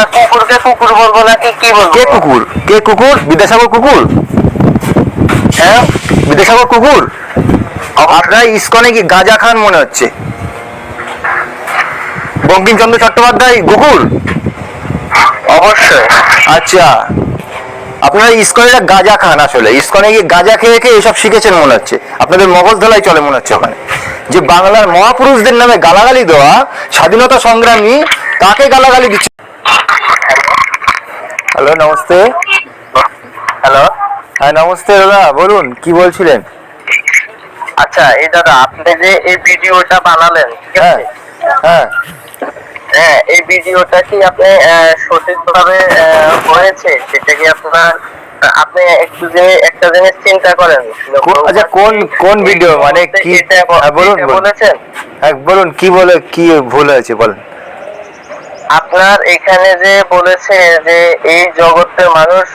আপনার কুকুরকে কুকুর বলব নাকি কি বলব? কে কুকুর? কে কুকুর? বিদ্যাসাগর কুকুর? হ্যাঁ? বিদ্যাসাগর কুকুর? আপনার ইস্কনে কি গাঁজা খান মনে হচ্ছে? বঙ্কিমচন্দ্র চট্টোপাধ্যায় অবশ্যই। আচ্ছা। আপনারা ইস্কনের গাঁজা খান আসলে। ইস্কনে গিয়ে গাঁজা খেয়ে খেয়ে এসব শিখেছেন মনে হচ্ছে। আপনাদের মগজ ধলাই চলে মনে হচ্ছে ওখানে। যে বাংলার মহাপুরুষদের নামে গালাগালি দেওয়া স্বাধীনতা সংগ্রামী তাকে গালাগালি দিচ্ছে। হ্যালো নমস্তে হ্যালো হ্যাঁ নমস্তে দাদা। বলুন কি বলছিলেন? আচ্ছা এই দাদা আপনি যে এই ভিডিওটা বানালেন ঠিক হ্যাঁ আছে? হ্যাঁ হ্যাঁ। এই ভিডিওটা কি আপনি সঠিকভাবে হয়েছে? সেটা কি আপনার আপনি একটু যে একটা জিনিস চিন্তা করেন। আচ্ছা কোন কোন ভিডিও? মানে কি হ্যাঁ, বলুন। বলেছেন? হ্যাঁ বলুন কি বলে কি ভুল হয়েছে বলুন। আপনার এখানে যে বলেছে যে এই জগতের মানুষ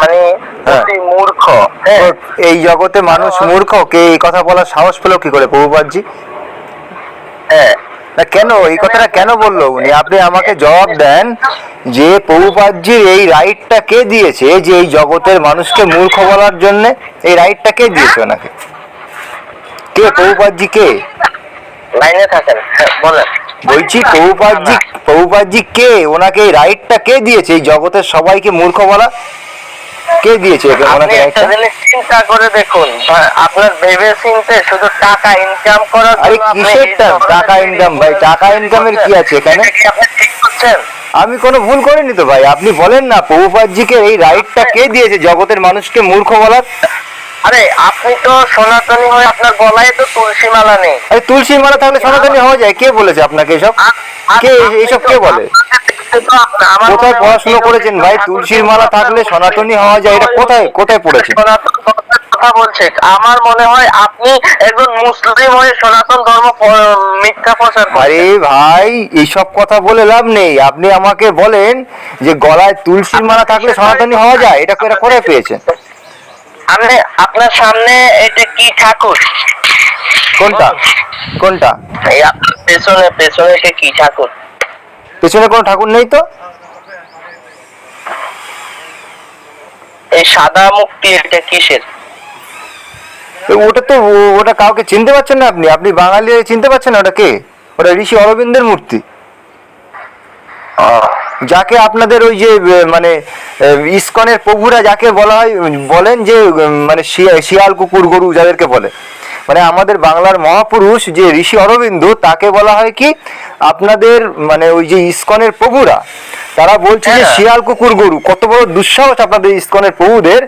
মানে হ্যাঁ। অতি মূর্খ হ্যাঁ। এই জগতে মানুষ মূর্খ? কে এই কথা বলার সাহস পেল কি করে প্রভুপাদজি? হ্যাঁ। না কেন? এই কথাটা কেন বলল উনি? আপনি আমাকে জবাব দেন যে প্রভুপাদজির এই রাইটটা কে দিয়েছে যে এই জগতের মানুষকে মূর্খ বলার জন্য এই রাইটটা কে দিয়েছে ওনাকে? কে? প্রভুপাদজি কে? লাইনে থাকেন হ্যাঁ, বলেন। বলছি প্রভুপাদজি প্রভুপাদজি কে? ওনাকে এই রাইটটা কে দিয়েছে? এই জগতের সবাইকে মূর্খ বলা? কে দিয়েছে আপনি ওনাকে একটা জিনিস চিন্তা করে দেখুন। আপনার ভেবে চিনতে শুধু টাকা ইনকাম করার আরে কিসের টাকা? income ভাই? টাকা income-এর কি আছে এখানে? এটা আপনি ঠিক করছেন? আমি কোনো ভুল করিনি তো ভাই। আপনি বলেন না প্রভুপাদজিকে এই রাইটটা কে দিয়েছে? জগতের মানুষকে মূর্খ বলার? আরে আপনি তো সনাতনী হয়ে আপনার গলায় তো তুলসী মালা নেই। আরে তুলসী মালা থাকলে সনাতনী হওয়া যায়? কে বলেছে আপনাকে এসব? কে এইসব কে বলে? কোথায় পড়াশোনা করেছেন ভাই? তুলসীর মালা থাকলে সনাতনী হওয়া যায়? এটা কোথায় কোথায় পড়েছেন? কথা বলছে। আমার মনে হয় আপনি একজন মুসলিম হয়ে সনাতন ধর্ম মিথ্যা প্রচার আরে ভাই এইসব কথা বলে লাভ নেই। আপনি আমাকে বলেন যে গলায় তুলসীর মালা থাকলে সনাতনী হওয়া যায়? এটা কোথায় পেয়েছেন? আপনি আপনার সামনে এটা কি ঠাকুর? কোনটা? কোনটা? এই আপনার পেছনে পেছনে এটা কি ঠাকুর? পেছনে কোনো ঠাকুর নেই তো? এই সাদা মুক্তি এটা কিসের? ওটা তো ওটা কাউকে চিনতে পারছেন না আপনি? আপনি বাঙালি চিনতে পারছেন না ওটা কে? ওটা ঋষি অরবিন্দের মূর্তি। যাকে আপনাদের ওই যে মানে ইসকনের প্রভুরা যাকে বলা হয় বলেন যে মানে শিয়া- শিয়াল কুকুর গরু যাদেরকে বলে মানে আমাদের বাংলার মহাপুরুষ যে ঋষি অরবিন্দ তাকে বলা হয় কি আপনাদের মানে ওই যে ইসকনের প্রভুরা তারা বলছে যে হ্যাঁ। শিয়াল কুকুর গরু কত বড় দুঃসাহস আপনাদের ইস্কনের প্রভুদের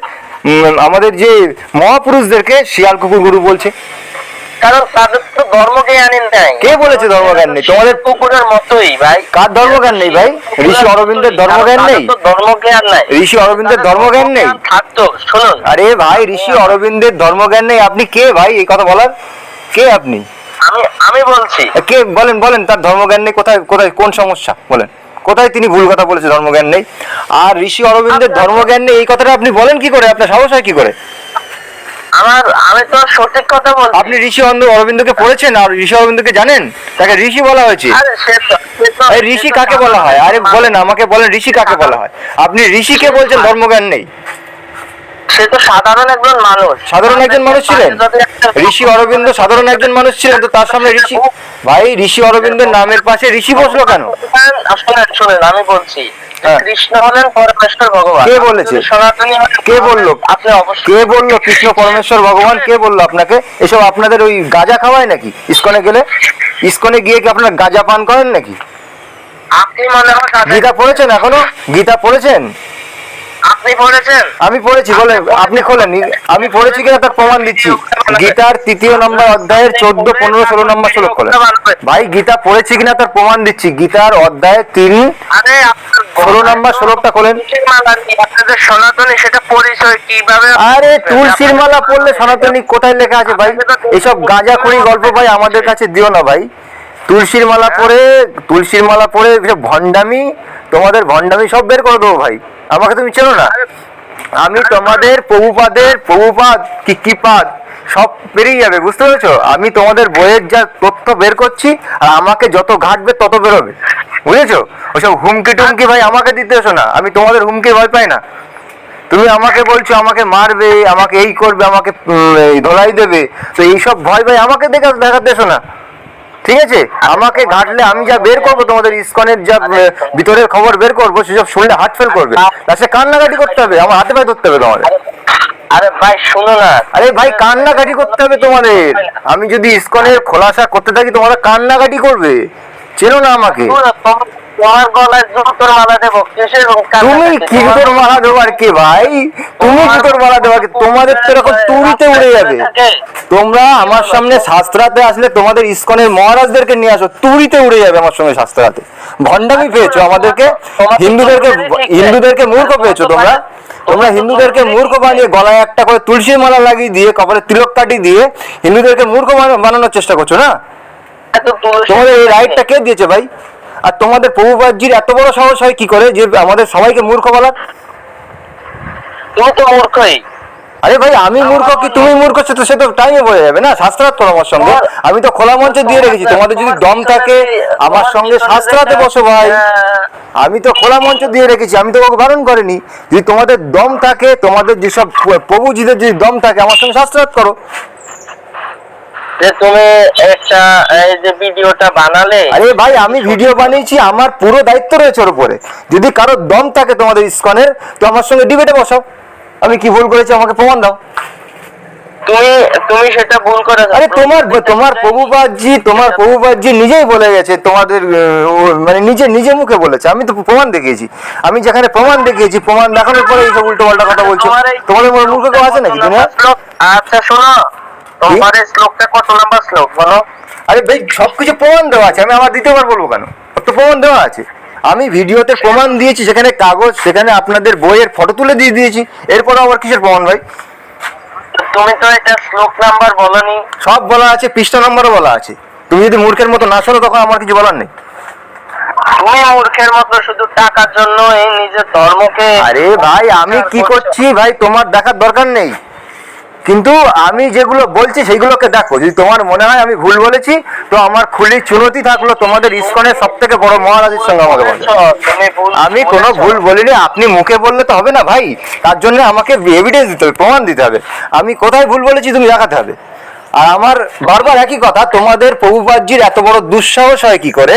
আমাদের যে মহাপুরুষদেরকে শিয়াল কুকুর গরু বলছে কারণ তাদের তো ধর্মজ্ঞানী নাই। কে বলেছে ধর্মজ্ঞান নেই? তোমাদের কুকুরের মতোই ভাই। কার ধর্মজ্ঞান নেই ভাই? ঋষি অরবিন্দের ধর্মজ্ঞান নেই? তো ধর্মজ্ঞান নাই। ঋষি অরবিন্দের ধর্মজ্ঞান নেই? থাকতো শুনুন। আরে ভাই ঋষি অরবিন্দের ধর্মজ্ঞান নেই। আপনি কে ভাই? এই কথা বলার? কে আপনি? আমি আমি বলছি। কে? বলেন বলেন তার ধর্মজ্ঞান নেই। কোথায় কোথায় কোন সমস্যা? বলেন। কোথায় তিনি ভুল কথা বলেছে ধর্মজ্ঞান নেই? আর ঋষি অরবিন্দের ধর্মজ্ঞান নেই এই কথাটা আপনি বলেন কি করে? আপনার সাহস হয় কি করে? আমার আমি তো সঠিক কথা বলছি। আপনি ঋষি অরবিন্দকে পড়েছেন আর ঋষি অরবিন্দকে জানেন? তাকে ঋষি বলা হয়েছে। এই ঋষি কাকে বলা হয়? আরে বলেন আমাকে বলেন ঋষি কাকে বলা হয়? আপনি ঋষিকে বলছেন ধর্মজ্ঞান নেই। সে তো সাধারণ একজন মানুষ। সাধারণ একজন মানুষ ছিলেন? ঋষি অরবিন্দ সাধারণ একজন মানুষ ছিলেন তো তার সামনে ঋষি ভাই ঋষি অরবিন্দের নামের পাশে ঋষি বসল কেন? শুনেন শুনেন আমি বলছি। কৃষ্ণ হলেন পরমেশ্বর ভগবান। কে বলেছে? সনাতনী কে বলল? আপনি অবশ্যই কে বলল কৃষ্ণ পরমেশ্বর ভগবান? কে বলল আপনাকে? এসব আপনাদের ওই গাঁজা খাওয়ায় নাকি? ইস্কনে গেলে? ইস্কনে গিয়ে কি আপনার গাঁজা পান করেন নাকি? আপনি মনে হয় গীতা পড়েছেন এখনও? গীতা পড়েছেন? আপনি পড়েছেন? আমি পড়েছি বলে আপনি খোলেন আমি পড়েছি কিনা তার প্রমাণ দিচ্ছি। গীতার তৃতীয় নম্বর অধ্যায়ের চোদ্দ পনেরো ষোলো নম্বর শ্লোক খোলেন। ভাই গীতা পড়েছি কিনা তার প্রমাণ দিচ্ছি। গীতার অধ্যায় তিন আরে ষোলো নম্বর শ্লোকটা খোলেন। তুলসীর মালা সনাতনী সেটা পরিচয় কীভাবে আরে তুলসীর মালা পড়লে সনাতনী কোথায় লেখা আছে ভাই? এসব গাঁজাখড়ি গল্প ভাই আমাদের কাছে দিও না ভাই। তুলসীর মালা পরে তুলসীর মালা পরে ভণ্ডামি তোমাদের ভণ্ডামি সব বের করে দেবো ভাই। আমাকে তুমি চেনো না? আমি তোমাদের প্রভুপাদের, প্রভুপাদ কি কি পাদ সব বেরিয়ে যাবে, বুঝতে পেরেছ? আমি তোমাদের বইয়ের যা তথ্য বের করছি, আর আমাকে যত ঘাটবে তত বেরোবে, বুঝেছ? ওসব হুমকি টুমকি ভাই আমাকে দিতে এসো না, আমি তোমাদের হুমকি ভয় পাই না। তুমি আমাকে বলছো, আমাকে মারবে, আমাকে এই করবে, আমাকে ধোলাই দেবে, তো এইসব ভয় ভাই আমাকে দেখে দেখাতে এসো না। ঠিক আছে? আমাকে ঘাটলে আমি যা বের করব তোমাদের ইসকনের যা ভিতরের খবর বের করব সেসব শুনলে হাট ফেল করবে। লাস্টে কান্নাকাটি করতে হবে আমার হাতে পায়ে ধরতে হবে তোমাদের। আরে ভাই শুনো না। আরে ভাই কান্নাকাটি করতে হবে তোমাদের। আমি যদি ইসকনের খোলাসা করতে থাকি তোমরা কান্নাকাটি করবে। চেনো না আমাকে। তোমার- তোমার গলায় জুতোর মালা দেবো কিসের তুমি কি জুতোর মালা দেওয়ার কে ভাই? তুমি জুতোর মালা দেওয়ার কে? তোমাদের তো এরকম তুড়িতে উড়ে যাবে। তোমরা আমার সামনে শাস্ত্রাতে আসলে তোমাদের ইসকনের মহারাজদেরকে নিয়ে আসো উড়ে যাবে আমার সঙ্গে শাস্ত্রাতে। ভণ্ডামি পেয়েছ আমাদেরকে হিন্দুদেরকে হিন্দুদেরকে মূর্খ পেয়েছ তোমরা। তোমরা হিন্দুদেরকে মূর্খ বানিয়ে গলায় একটা করে তুলসীর মালা লাগিয়ে দিয়ে কপালে তিলক কাটি দিয়ে হিন্দুদেরকে মূর্খ বানানোর চেষ্টা করছ না? তোমাদের এই রাইটটা কে দিয়েছে ভাই? আর তোমাদের প্রভুপাদজির এত বড় সাহস হয় কি করে যে আমাদের সবাইকে মূর্খ বলার? তুমি তো মূর্খই আরে ভাই আমি মূর্খ কি? তুমি মূর্খ সে তো সে তো টাইমে বলে যাবে না শাস্ত্রার্থ আমার সঙ্গে। আমি তো খোলা মঞ্চে দিয়ে রেখেছি তোমাদের যদি দম থাকে আমার সঙ্গে শাস্ত্রাতে বসো ভাই। আমি তো খোলা মঞ্চ দিয়ে রেখেছি আমি তো কাউকে বারণ করিনি। যদি তোমাদের দম থাকে তোমাদের যেসব প্রভুজিদের যদি দম থাকে আমার সঙ্গে শাস্ত্রাত করো। যে তুমি একটা এই যে ভিডিওটা বানালে। আরে ভাই আমি ভিডিও বানিয়েছি আমার পুরো দায়িত্ব রয়েছে ওর উপরে। যদি কারও দম থাকে তোমাদের ইসকনের তো আমার সঙ্গে ডিবেটে বসাও। আমি কি ভুল করেছি আমাকে প্রমাণ দাও। তুমি তুমি সেটা ভুল আরে তোমার তোমার প্রভুপাদজি তোমার প্রভুপাদজি নিজেই বলে গেছে তোমাদের মানে নিজে নিজে মুখে বলেছে। আমি তো প্রমাণ দেখিয়েছি। আমি যেখানে প্রমাণ দেখিয়েছি প্রমাণ দেখানোর পরে এইসব উল্টো পাল্টা কথা বলছো তোমাদের মনে মূর্খ কেউ আছে নাকি? আচ্ছা শোনো তোমার শ্লোকটা কত নাম্বার শ্লোক বলো? আরে ভাই সবকিছু প্রমাণ দেওয়া আছে আমি আমার দ্বিতীয়বার বলব কেন? তো প্রমাণ দেওয়া আছে। আমি ভিডিওতে প্রমাণ দিয়েছি সেখানে কাগজ সেখানে আপনাদের বইয়ের ফটো তুলে দিয়ে দিয়েছি। এরপর আবার কিসের প্রমাণ ভাই? তুমি তো এটা শ্লোক নাম্বার বলনি। সব বলা আছে পৃষ্ঠা নাম্বারও বলা আছে। তুমি যদি মূর্খের মতো না শোনো তখন আমার কিছু বলার নেই। তুমি মূর্খের মতো শুধু টাকার জন্য এই নিজের ধর্মকে আরে ভাই আমি কি করছি ভাই? তোমার দেখার দরকার নেই। কিন্তু আমি যেগুলো বলছি সেইগুলোকে দেখো যদি তোমার মনে হয় আমি ভুল বলেছি তো আমার খুলি চুনতি থাকল তোমাদের ইস্কনের সব থেকে বড় মহারাজের সঙ্গে আমাকে আমি কোনো ভুল বলিনি আপনি মুখে বললে তো হবে না ভাই তার জন্য আমাকে এভিডেন্স দিতে হবে প্রমাণ দিতে হবে। আমি কোথায় ভুল বলেছি তুমি দেখাতে হবে। আর আমার বারবার একই কথা তোমাদের প্রভুপাদজির এত বড় দুঃসাহস হয় কি করে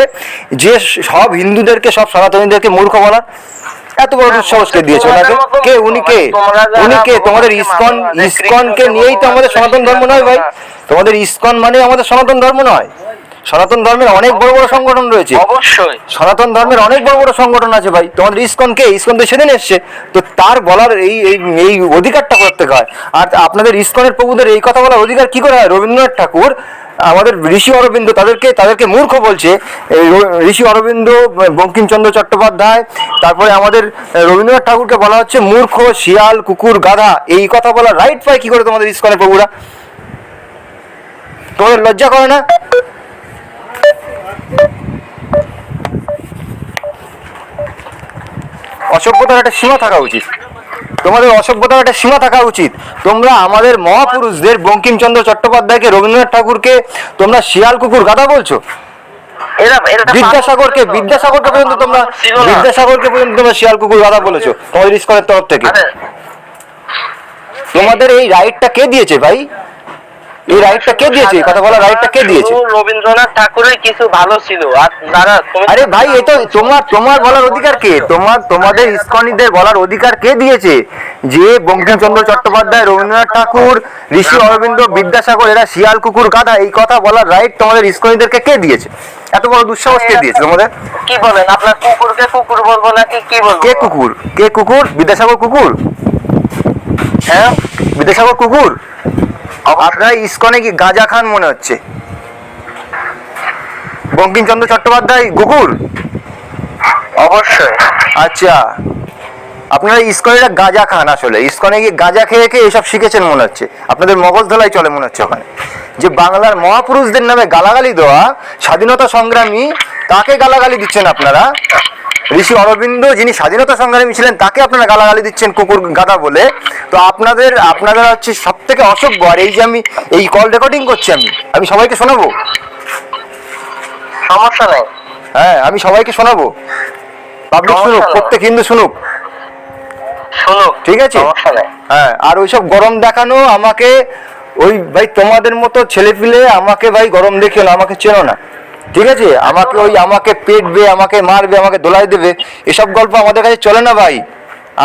যে সব হিন্দুদেরকে সব সনাতনীদেরকে মূর্খ বলার? এত বড় কে দিয়েছে ওনাকে? কে উনি কে? উনি কে? তোমাদের ইসকন ইসকনকে নিয়েই তো আমাদের সনাতন ধর্ম নয় ভাই। তোমাদের ইসকন মানে আমাদের সনাতন ধর্ম নয়। সনাতন ধর্মের অনেক বড় বড় সংগঠন রয়েছে। অবশ্যই। সনাতন ধর্মের অনেক বড় বড় সংগঠন আছে ভাই। তোমাদের ইসকন কে? ইসকন তো সেদিন এসছে। তো তার বলার এই এই এই অধিকারটা করতে হয়। আর আপনাদের ইসকনের প্রভুদের এই কথা বলার অধিকার কি করে হয়? রবীন্দ্রনাথ ঠাকুর আমাদের ঋষি অরবিন্দ তাদেরকে তাদেরকে মূর্খ বলছে। ঋষি অরবিন্দ, বঙ্কিমচন্দ্র চট্টোপাধ্যায়, তারপরে আমাদের রবীন্দ্রনাথ ঠাকুরকে বলা হচ্ছে মূর্খ, শিয়াল, কুকুর, গাধা। এই কথা বলা রাইট পায় কি করে তোমাদের ইসকনের প্রভুরা? তোমাদের লজ্জা করে না? অসভ্যতার একটা সীমা থাকা উচিত। তোমাদের অসভ্যতার একটা সীমা থাকা উচিত। তোমরা আমাদের মহাপুরুষদের বঙ্কিমচন্দ্র চট্টোপাধ্যায়কে রবীন্দ্রনাথ ঠাকুরকে তোমরা শিয়াল কুকুর গাদা বলছো? বিদ্যাসাগরকে বিদ্যাসাগরকে পর্যন্ত তোমরা বিদ্যাসাগরকে পর্যন্ত তোমরা শিয়াল কুকুর গাদা বলেছ তোমাদের স্কুলের তরফ থেকে। তোমাদের এই রাইটটা কে দিয়েছে ভাই? এই রাইটটা কে দিয়েছে? কথা বলার রাইটটা কে দিয়েছে? রবীন্দ্রনাথ ঠাকুরের কিছু ভালো ছিল। আর যারা আরে ভাই এ তো তোমার তোমার বলার অধিকার কে? তোমার তোমাদের ইস্কনিদের বলার অধিকার কে দিয়েছে? যে বঙ্কিমচন্দ্র চট্টোপাধ্যায় রবীন্দ্রনাথ ঠাকুর ঋষি অরবিন্দ বিদ্যাসাগর এরা শিয়াল কুকুর গাধা এই কথা বলার রাইট তোমাদের ইস্কনিদেরকে কে দিয়েছে? এত বড় দুঃসাহস কে দিয়েছে তোমাদের? কি বলেন? আপনার কুকুরকে কুকুর বলব নাকি কি বলব? কে কুকুর? কে কুকুর? বিদ্যাসাগর কুকুর? হ্যাঁ? বিদ্যাসাগর কুকুর? আপনারা ইস্কনে কি গাঁজা খান মনে হচ্ছে? বঙ্কিমচন্দ্র চট্টোপাধ্যায় কুকুর অবশ্যই। আচ্ছা আপনারা ইস্কনেরা গাঁজা খান আসলে। ইস্কনে গিয়ে গাঁজা খেয়ে খেয়ে এসব শিখেছেন মনে হচ্ছে। আপনাদের মগজ ধলাই চলে মনে হচ্ছে ওখানে। যে বাংলার মহাপুরুষদের নামে গালাগালি দেওয়া স্বাধীনতা সংগ্রামী তাকে গালাগালি দিচ্ছেন আপনারা? ঋষি অরবিন্দ যিনি স্বাধীনতা সংগ্রামী ছিলেন তাকে আপনারা গালাগালি দিচ্ছেন কুকুর গাদা বলে। তো আপনাদের আপনারা হচ্ছে সব থেকে অসভ্য আর এই যে আমি এই কল রেকর্ডিং করছি আমি আমি সবাইকে শোনাবো? সমস্যা নাই। হ্যাঁ আমি সবাইকে শোনাবো। পাবলিক শুনুক প্রত্যেক হিন্দু শুনুক। শুনুক ঠিক আছে? হ্যাঁ আর ওইসব গরম দেখানো আমাকে ওই ভাই তোমাদের মতো ছেলে পিলে আমাকে ভাই গরম দেখিও না আমাকে চেনো না। ঠিক আছে? আমাকে ওই আমাকে পেটবে, আমাকে মারবে, আমাকে দোলাই দেবে, এসব গল্প আমাদের কাছে চলে না ভাই।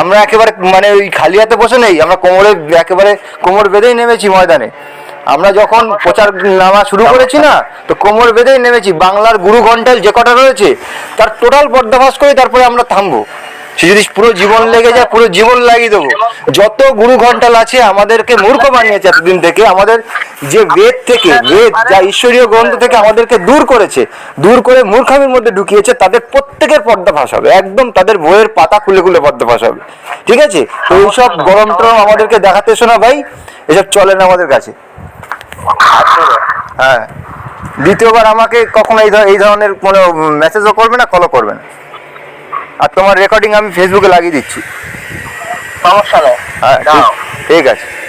আমরা একেবারে মানে ওই খালি হাতে বসে নেই, আমরা কোমরে একেবারে কোমর বেঁধেই নেমেছি ময়দানে। আমরা যখন প্রচার নামা শুরু করেছি না, তো কোমর বেঁধেই নেমেছি, বাংলার গুরু ঘন্টাল যে কটা রয়েছে, তার টোটাল পর্দাফাস করে তারপরে আমরা থামবো। সে যদি পুরো জীবন লেগে যায়, পুরো জীবন লাগিয়ে দেবো। যত গুরু ঘন্টাল আছে, আমাদেরকে মূর্খ বানিয়েছে এতদিন থেকে। আমাদের যে বেদ থেকে, বেদ যা ঈশ্বরীয় গ্রন্থ থেকে আমাদেরকে দূর করেছে, দূর করে মূর্খামির মধ্যে ঢুকিয়েছে, তাদের প্রত্যেকের পর্দাফাস হবে। একদম তাদের বইয়ের পাতা খুলে খুলে পর্দাফাস হবে। ঠিক আছে? তো এইসব গরম টরম আমাদেরকে দেখাতে এসো না ভাই। এসব চলে না আমাদের কাছে। হ্যাঁ। দ্বিতীয়বার আমাকে কখনো এই ধরনের কোনো মেসেজও করবে না কলও করবে না। আর তোমার রেকর্ডিং আমি ফেসবুকে লাগিয়ে দিচ্ছি। সমস্যা নেই। হ্যাঁ ঠিক- ঠিক আছে।